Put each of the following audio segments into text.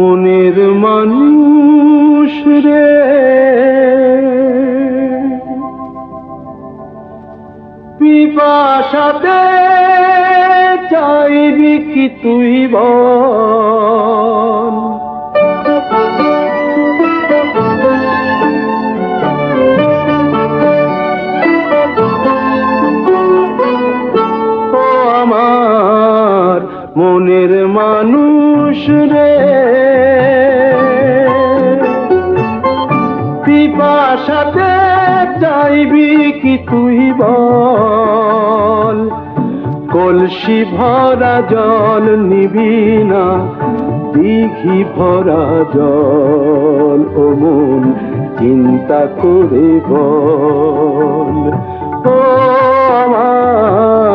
মনের মানুষ রে। পিপাসাতে চাইবি কি তুই বল? মনের মানুষ রে। পিপাসাতে চাইবি কি তুই বল? কলসি ভরা জল নিবি না, দিঘি ভরা জল, ও মন চিন্তা করে বল। ও আমার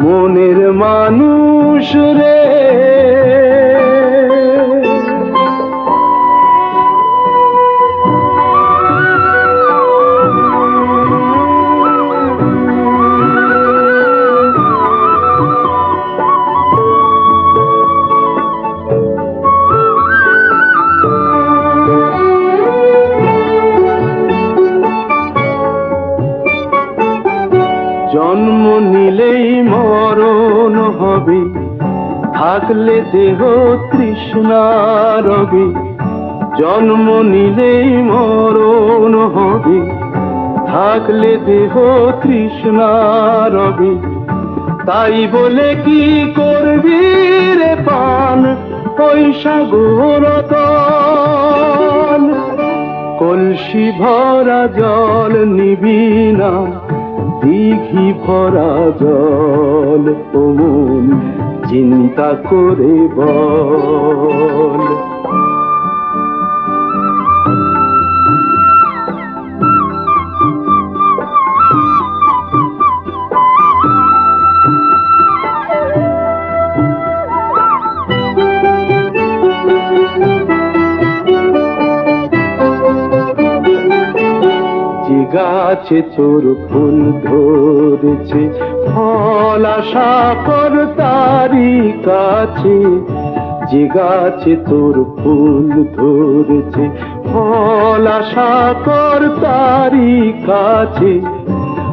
মনের মানুষ রে। হবে থাকলে দেহ তৃষ্ণা রবে, জন্ম নিলেই মরণ হবে, থাকলে দেহ তৃষ্ণা রবে, তাই বলে কি করবি রে পান, পয়সা গোরতন? কলসি ভরা জল নিবি না দিঘি ভরা জল অমন চিন্তা করে বল। গাছে তোর ফুল ধরেছে। ফল আশা কর তারি কাছে। যে গাছে তোর ফুল ধরেছে, ফল আশা কর তারি কাছে।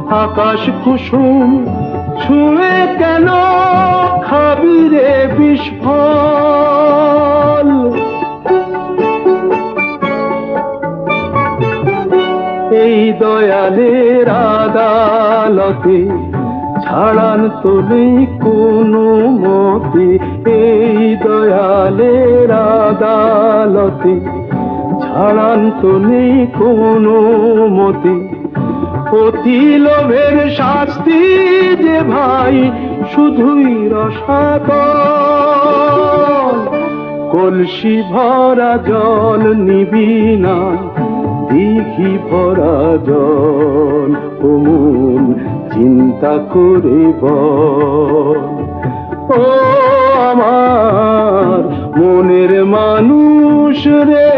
আকাশ কুসুম ছুঁয়ে কেন খাবি রে বিস্ফল এই দয়ালের আদালতে ছাড়ান তো নেই কোনো মতে। এই দয়ালের আদালতে ছাড়ান তো নেই কোনো মতে। অতি লোভের শাস্তি যে ভাই, শুধুই রসাতল। কলসি ভরা জল নিবি না দিঘি পরাজন অমন চিন্তা করে ও আমার মনের মানুষ রে